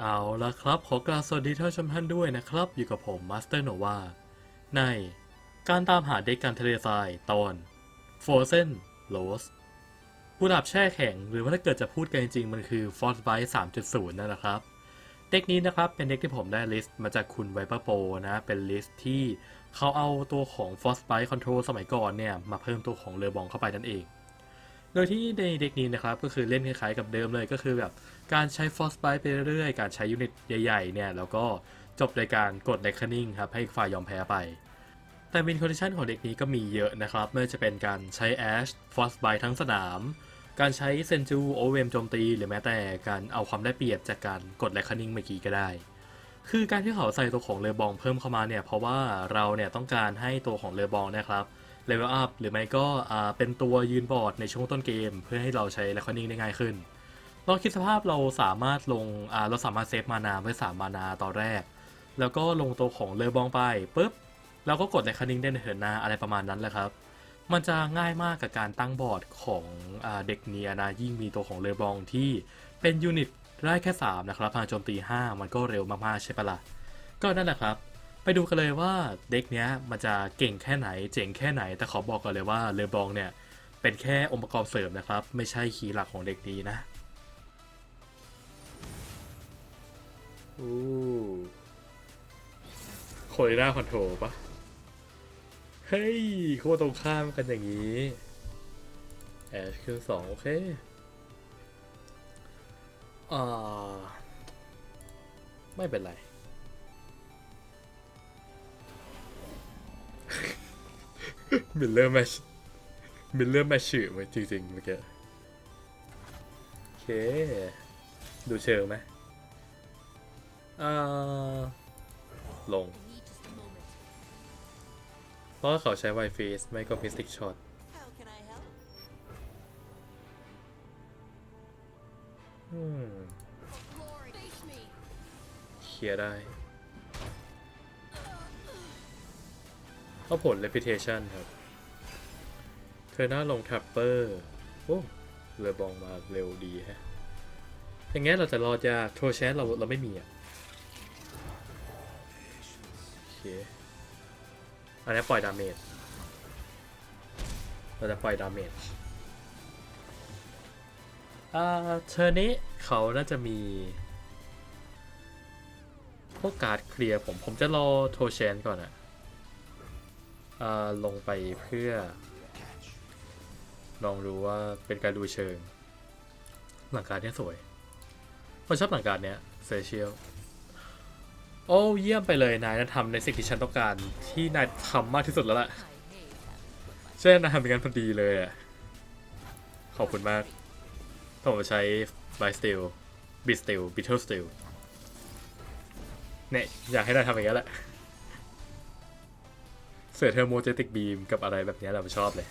เอาละครับขอกราบสวัสดีท่านชมท่านด้วยนะครับ อยู่กับผมมาสเตอร์โนวาในการตามหาเด็กการทะเลทรายตอน Frozen Rose กุหลาบแช่แข็งหรือว่าถ้าเกิดจะพูดกันจริงๆ มันคือ Force Bite 3.0 นั่นแหละครับ เด็กนี้นะครับเป็นเด็กที่ผมได้ลิสต์มาจากคุณไวเปอร์โปนะ เป็นลิสต์ที่เขาเอาตัวของ Force Bite Control สมัยก่อนเนี่ย มาเพิ่มตัวของเรือบองเข้าไปนั่นเอง ดยที่ในเด็กนี้นะครับ ก็คือเล่นคล้ายๆกับเดิมเลยก็คือแบบการใช้ Force Bite ไปเรื่อยๆ การใช้ยูนิตใหญ่ๆเนี่ยแล้วก็จบในการกด Reckoning ครับให้ฝ่ายยอมแพ้ไป แต่มินคอนดิชันของเด็กนี้ก็มีเยอะนะครับไม่ว่าจะเป็นการใช้ Ash Force Bite ทั้งสนาม การใช้เซนจูโอเวมโจมตี หรือแม้แต่การเอาความได้เปรียบจากการกด Reckoning เมื่อกี้ก็ได้ คือการที่เขาใส่ตัวของเรือบองเพิ่มเข้ามาเนี่ยเพราะว่าเราเนี่ยต้องการให้ตัวของเรือบองเนะครับ เลเวลอัพหรือไม่ก็เป็นตัวยืนบอร์ดในช่วงต้นเกม เพื่อให้เราใช้ Reckoning ได้ง่ายขึ้นลองคิดสภาพเราสามารถลงเราสามารถเซฟมานาไว้3มมานาตอนแรก แล้วก็ลงตัวของเรือบองไปปุ๊บเราก็กด Reckoning ได้ในเถินนาอะไรประมาณนั้นแหละครับ มันจะง่ายมากกับการตั้งบอร์ดของอเด็กเนียนะยิ่งมีตัวของเรือบองที่เป็นยูนิตได้แค่ 3 นะครับพลังโจมตี 5 มันก็เร็วมากๆใช่ปะละ่ะก็นั่นแหละครับ ไปดูกันเลยว่าเด็กเนี้ยมันจะเก่งแค่ไหนเจ๋งแค่ไหน แต่ขอบอกก่อนเลยว่าเรือบองเนี่ยเป็นแค่องค์ประกอบเสริมนะครับ ไม่ใช่คีย์หลักของเด็กนี้นะอู้โคลิน่าคอนโทรปะเฮ้ยโคตรตรงข้ามกันอย่างนี้แอชคือสองโอเคอ่าไม่เป็นไร มิลเลอร์แมชมิลเลอร์แมชชื่อมาจริงๆเมื่อกี้โอเค ดูเชิงไหมอ่าลง เพราะว่าเขาใช้ไวเฟสไม่ก็มิสติกช็อต How can I help? อืม Glory. Face me. เคลียร์ได้ เอาผล reputation ครับ เธอหน้าลงทัปเปอร์ โอ้เรือบองมาเร็วดีฮะ อย่างเงี้ยเราจะรอดยากโทรแชนเราเราไม่มีอะโอเคอันนี้ปล่อยดาเมจ เราจะปล่อยดาเมจอ่าเทอนี้เขาน่าจะมีพวกการ์ดเคลียร์ผม ผมจะรอโทเชนก่อนอะอ่า ลงไปเพื่อ ลองดูว่าเป็นการดูเชิง หลังการเนี้ยสวยผมชอบหลังการเนี้ยเซเชียลโอ้เยี่ยมไปเลยนายนะทำในสิ่งที่ฉันต้องการที่นายทำมากที่สุดแล้วล่ะ I hate having ใช่นายทำเป็นกันพอดีเลยอะขอบคุณมากผมใช้บ y ส t ต l บิส t ต l บิทเทิลส l เนี่ยอยากให้นายทำอย่างนี้แหละ เสือเทอร์โมเจติกบีมกับอะไรแบบนี้เราชอบเลย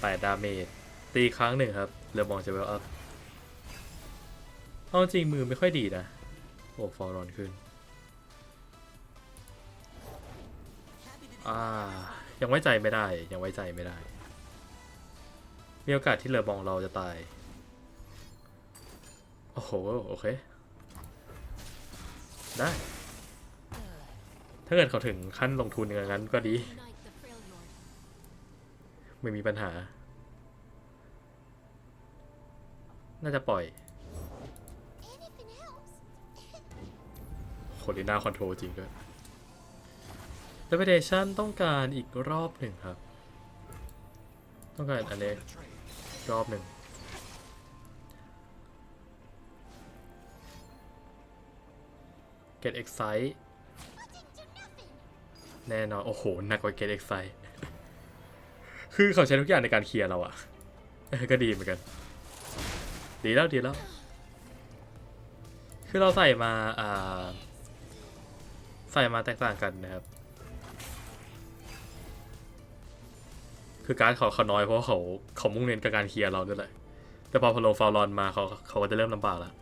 แปดดาเมจตีครั้งหนึ่งครับเรือมองจะเวลอัพเอาจริงมือไม่ค่อยดีนะ โอ้ฟอร์รอนขึ้น อ่า ยังไว้ใจไม่ได้ ยังไว้ใจไม่ได้ มีโอกาสที่เรือบองเราจะตาย โอ้โห โอเค ได้ ถ้าเกิดเขาถึงขั้นลงทุนอย่างนั้นก็ดี ไม่มีปัญหา น่าจะปล่อยโคลิน่าคอนโทรจริงด้วย r e p u t a t i o n ต้องการอีกรอบหนึ่งครับ ต้องการอันนี้รอบหนึ่ง Get Excite แน่นอน โอ้โห หนักกว่า Get Excite คือเขาใช้ทุกอย่างในการเคลียร์เราอะก็ดีเหมือนกัน ดีแล้วดีแล้ว คือเราใส่มาอ่าใส่มาแตกต่างกันนะครับ คือการเขาเขาน้อยเพราะเขาเขามุ่งเน้นกับการเคลียร์เราด้วยแหละ แต่พอพอลงฟาวลอนมาเขาเขาก็จะเริ่มลำบากแล้ว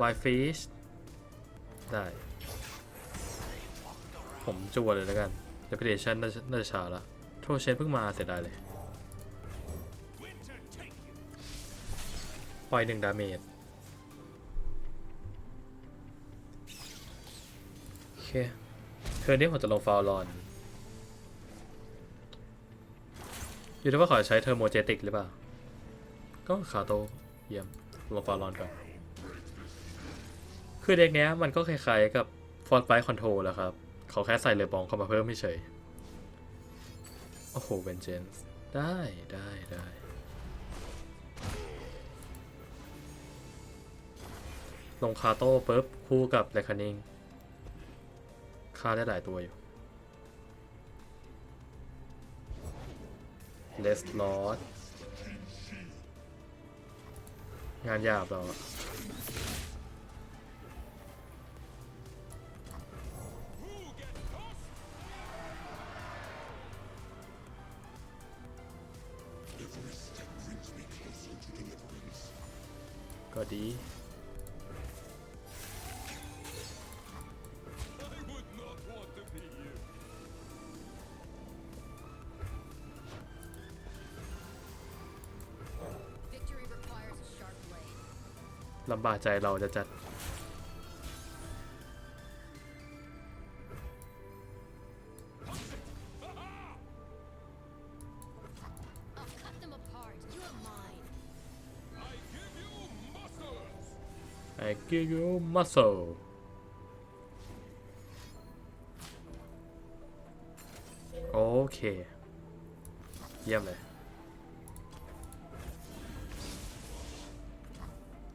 Wild Fish ได้ ผมจั่วเลยแล้วกัน Reputation น่าจะน่าจะช้าละโทเชนเพิ่งมาเสียดายเลยปล่อยหนึ่งดาเมจโอเคเธอร์นนี้ผมจะลงฟาวลอนอยู่ที่ว่าขอใช้เทอร์โมเจติกหรือเปล่า ก็คาโตเยี่ยมลงฟาวลอนก่อนคือเด็กเนี้ยมันก็คล้ายๆกับฟอนไฟคอนโทรแหล้วครับ เขาแค่ใส่เลบองเข้ามาเพิ่มไม่เฉย โอ้โหเวนเจนส์ได้ได้ได้ลงคาโต้ปุ๊บคู่กับเ e ค o นิงค่าได้หลายตัวอยู่เลสลอดงานยาบเรา ลำบากใจเราจะจัดไอ้กิวมัสโซโอเค เยี่ยมเลย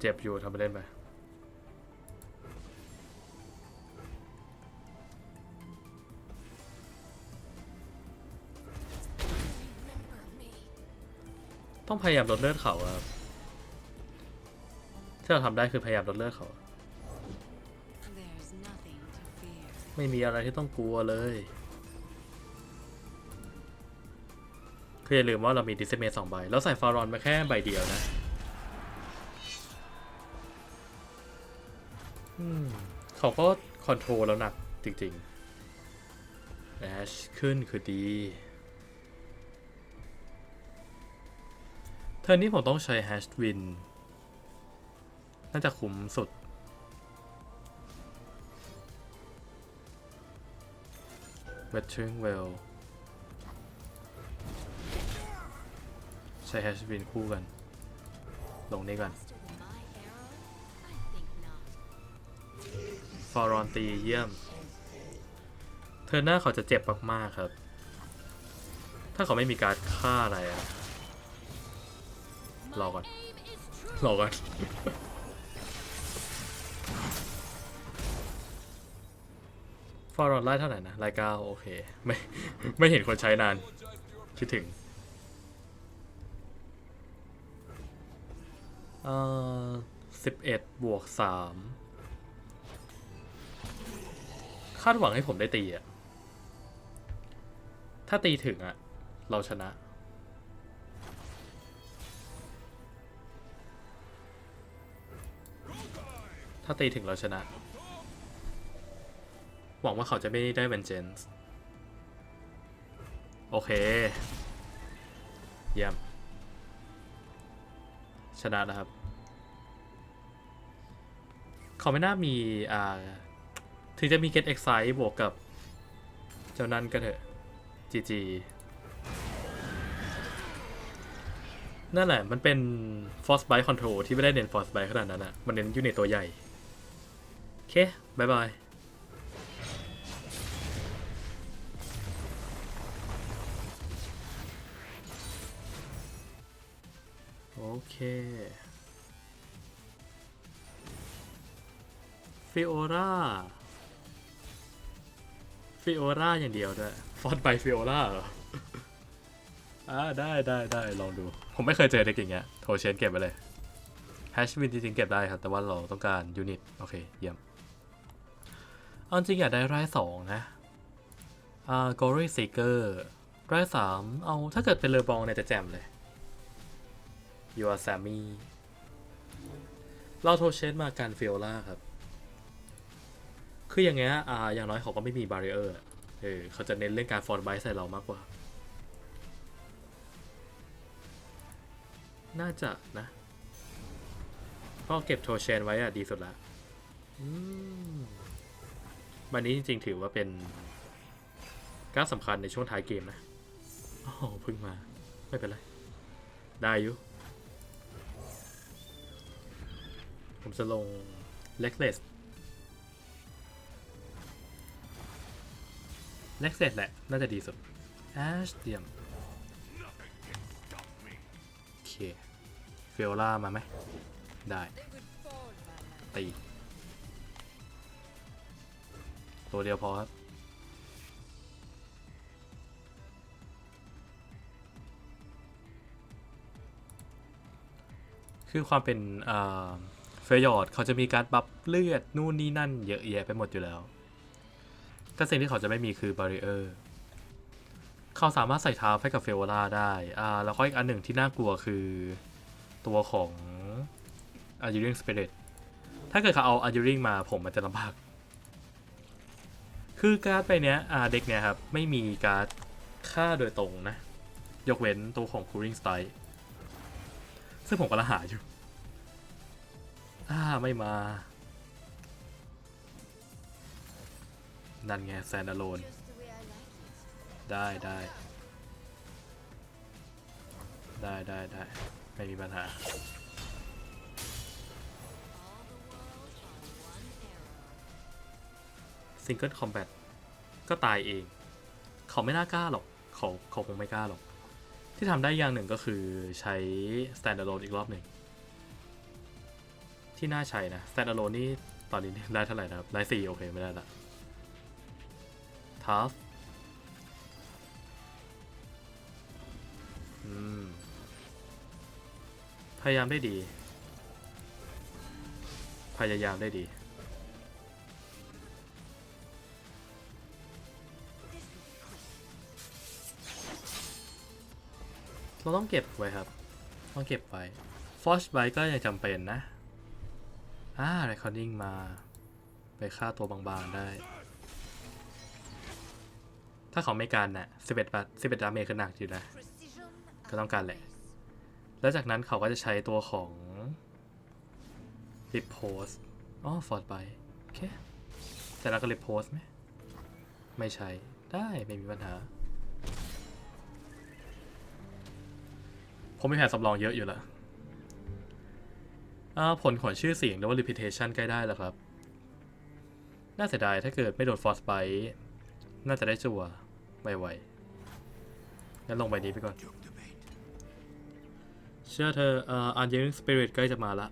เจ็บอยู่ทำไปเล่นไปต้องพยายามลดเลือดเขาครับที่เราทำได้คือพยายามลดเลือดเขา ไม่มีอะไรที่ต้องกลัวเลย คืออย่าลืมว่าเรามีดิสเมทสองใบ แล้วใส่ฟารอนมาแค่ใบเดียวนะ เขาก็คอนโทรลแล้วหนักจริงๆแอชขึ้นคือดี เทิร์นนี้ผมต้องใช้แฮชวิน น่าจะคุ้มสุด เวท r ริงเวลใช้แฮชวินคู่กัน ลงนี้ก่อน อรอนตีเยี่ยม เธอหน้าเขาจะเจ็บมากๆครับ ถ้าเขาไม่มีการฆ่าอะไรอะ My Log on. aim is true. รอกันฟอรอนไล่เท่าไหร่นะไล่เก้าโอเค ไม่ ไม่เห็นคนใช้นาน คิดถึงเอ่อสิบเอ็ดบวกสามาดหวังให้ผมได้ตีอะถ้าตีถึงอะเราชนะ ถ้าตีถึงเราชนะ หวังว่าเขาจะไม่ได้เวนเจนส์โอเค เยี่ยม ชนะนะครับ เขาไม่น่ามี อ่า ถึงจะมี Get Excite บวกกับ เจ้านั้นก็เถอะ GG นั่นแหละ มันเป็น Force Bite Control ที่ไม่ได้เน้น Force Bite ขนาดนั้นอะมันเน้นยูนิตตัวใหญ่ โอเคบายบายโอเคฟิโอรา ฟิโอราอย่างเดียวด้วยฟอนต์ไปฟิโอราเหรออ่าได้ได้ได้ลองดู ผมไม่เคยเจอเด็กอย่างเงี้ยโทรเชนเก็บไปเลยแฮชวินจริงๆเก็บได้ครับ แต่ว่าเราต้องการยูนิต โอเค เยี่ยมเอาจริงอยากได้รายสองนะอ่ากอรี่ซีเกอร์รายสามเอาถ้าเกิดเป็นเลอบองเนี่ยจะแจ่มเลยยูอา a ซมี่เราโทรเชนมาการฟิโอล่าครับ คืออย่างเงี้ยอ่าอย่างน้อยเขาก็ไม่มีบาริเออร์เออเขาจะเน้นเรื่องการฟอนไบใส่เรามากกว่า น่าจะนะก็เก็บโทเชนไว้อะดีสุดละวันนี้จริงๆถือว่าเป็นการสำคัญในช่วงท้ายเกมนะโอ้เพิ่งมา ไม่เป็นไร ได้อยู่ ผมจะลงเล็กเลส เล็กเลสแหละ น่าจะดีสุดแอชเดียมโอเคเฟลล่ามาไหม ได้ ตี ตัวเดียวพอครับคือความเป็นเฟยอร์ดเขาจะมีการปรับเลือดนู่นนี่นั่นเยอะแยะไปหมดอยู่แล้ว แต่สิ่งที่เขาจะไม่มีคือบาริเออร์เขาสามารถใส่ทาให้กับเฟลล่าได้อ่าแล้วก็อีกอันหนึ่งที่น่ากลัวคือตัวของอายูริงสเปเรตถ้าเกิดเขาเอาอายูริงมาผมมันจะลำบาก คือการ์ดไปเนี้ยอ่าเด็กเนี้ยครับ ไม่มีการ์ดค่าโดยตรงนะ ยกเว้นตัวของ Cooling Strike ซึ่งผมกำลังหาอยู่ อ่าไม่มา นั่นไงแซนด์ l o นได้ได้ได้ได้ได้ไม่มีปัญหา ซิงเกิลคอมแบทก็ตายเอง เขาไม่น่ากล้าหรอก เขาเขาคงไม่กล้าหรอก ที่ทำได้อย่างหนึ่งก็คือใช้ standalone อีกรอบหนึ่ง ที่น่าใช้นะ standalone นี่ตอนนี้ได้เท่าไหร่นะครับ ได้สี่โอเค ไม่ได้ละ ทัฟพยายามได้ดี พยายามได้ดี เราต้องเก็บไว้ครับ ต้องเก็บไว้ฟอชไ t ก็ยังจำเป็นนะ อ่า recording มา ไปฆ่าตัวบางๆได้ ถ้าเขาไม่การน่ะ11บาท11ดาเมจคือหนักอยู่นะ ก็ต้องการแหละ แล้วจากนั้นเขาก็จะใช้ตัวของ repost อ๋อฟอร์ดไบโอเคแต่เราก็ repost ไหมไม่ใช้ได้ไม่มีปัญหา ผมมีแผนสำรองเยอะอยู่ล้วอ่าผลของชื่อเสียงหรือว่า reputation ใกล้ได้แล้วครับ น่าเสียดายถ้าเกิดไม่โดน force b i t น่าจะได้จั่วไวๆงั้นลงใบนี้ไปก่อน เชื่อเธอเอ่อ Undying Spirit ใกล้จะมาละ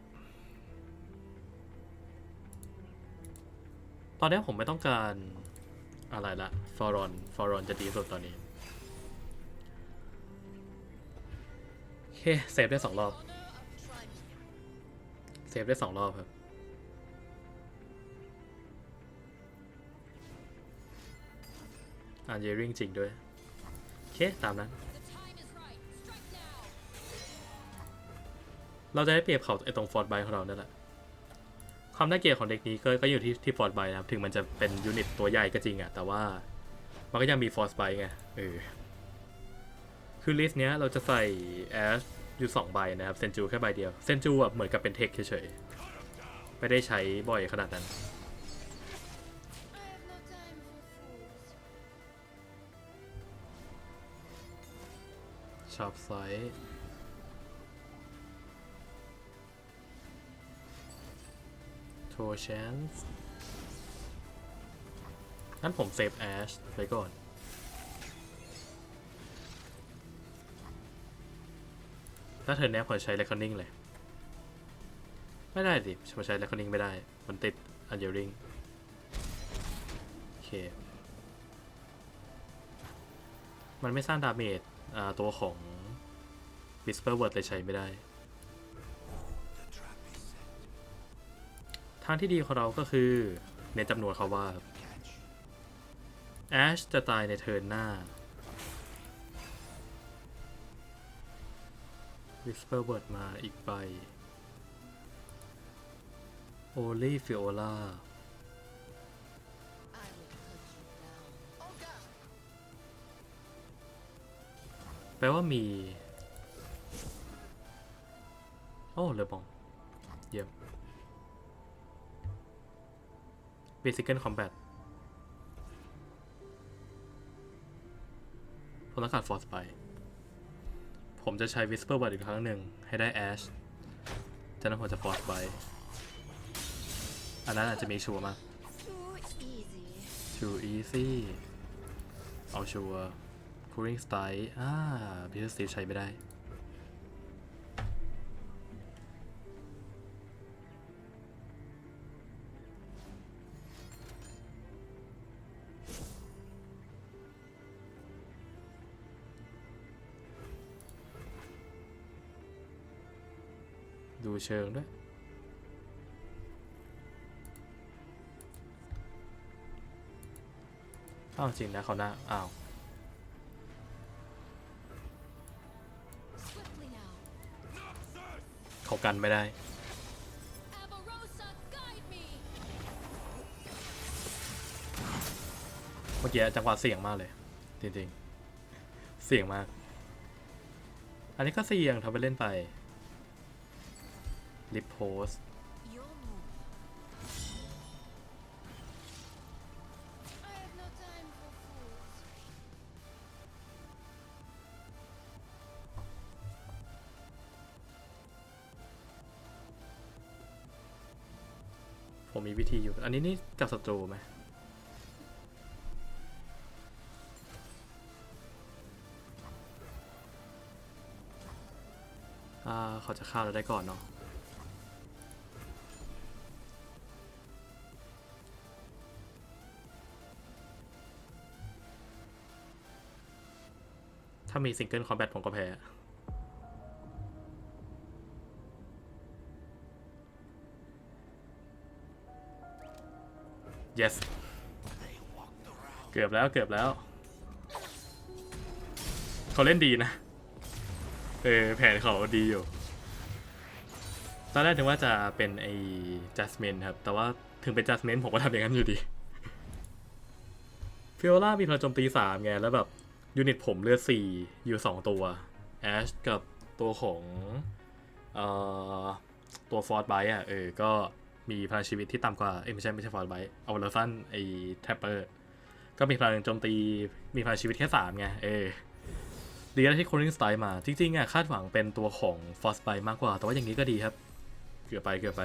ตอนนี้ผมไม่ต้องการอะไรละฟอรอนฟอรอนจะดีสุดตอนนี้โอเคเซฟได้สองรอบ เซฟได้สองรอบครับ อานเยริ่งจริงด้วย โอเค ตามนั้น เราจะได้เปรียบเขาไอตรงฟอร์ดไบของเรานั่นแหละ ความน่าเกลียดของเด็กนี้ก็ก็อยู่ที่ที่ฟอร์ดไบนะครับ ถึงมันจะเป็นยูนิตตัวใหญ่ก็จริงอะแต่ว่ามันก็ยังมีฟอร์สไบไง เออ คือลิสต์เนี้ยเราจะใส่แอชอยู่สองใบนะครับ เซนจูแค่ใบเดียว เซนจูอะเหมือนกับเป็นเทคเฉยๆ ไม่ได้ใช้บ่อยขนาดนั้น ชอบไซส์โทชนส์งั้นผมเซฟแอชไว้ก่อนถ้าเธอเนี้ยผมใช้ reckoning เลย ไม่ได้ดิผมใช้ reckoning ไม่ได้ มันติด u n d e r i n g โอเค มันไม่สร้างดาเมจ ตัวของ Whisper Word เลยใช้ไม่ได้ ทางที่ดีของเราก็คือในจำนวนเขาว่า Ash จะตายในเทิร์นหน้า Whisper Word มาอีกใบ Only Fiola แปลว่ามี โอ้เลอบอง เยี่ยม Basic Combat ผมต้องการ Force ไป ผมจะใช้ Whisper Word อีกครั้งหนึ่ง ให้ได้ Ash จากนั้นผมจะ Force ไป อันนั้นอาจจะมีชัวร์มาก Too easy. too easy เอาชัวร์ cooling style อ่า Peter Steve ใช้ไม่ได้ ดูเชิงด้วยอ้าวจริงนะเขาหน้าอ้าว กันไม่ได้ เมื่อกี้จังหวะเสี่ยงมากเลย จริงๆ เสี่ยงมาก อันนี้ก็เสี่ยงทำไปเล่นไป ลิปโพส มีวิธีอยู่ อันนี้นี่กับศัตรูไหมอ่าเขาจะฆ่าเราได้ก่อนเนาะถ้ามีซิงเกิลคอมแบทผมก็แพ้ yes เกือบแล้วเกือบแล้ว เขาเล่นดีนะ เออ แผนเขาดีอยู่ ตอนแรกถึงว่าจะเป็นไอ้จัสมินครับ แต่ว่าถึงเป็นจัสมินผมก็ทำอย่างนั้นอยู่ดีฟิโอล่ามีพลังโจมตีสามไง แล้วแบบ ยูนิตผมเลือดสี่อยู่สองตัวแอชกับตัวของ เอ่อ ตัวฟอร์ดไบอะเออ ก็ มีพลังชีวิตที่ต่ำกว่าเอ้ไม่ใช่ไม่ใช่ฟอร์ดไบเอาเลอสันไอแทปเปอร์ก็มีพลังโจมตีมีพลังชีวิตแค่สามไงเออดีแล้วที่โคลิงสไตล์มา จริงๆอะคาดหวังเป็นตัวของฟอสไบมากกว่า แต่ว่าอย่างนี้ก็ดีครับ เกือบไปเกือบไป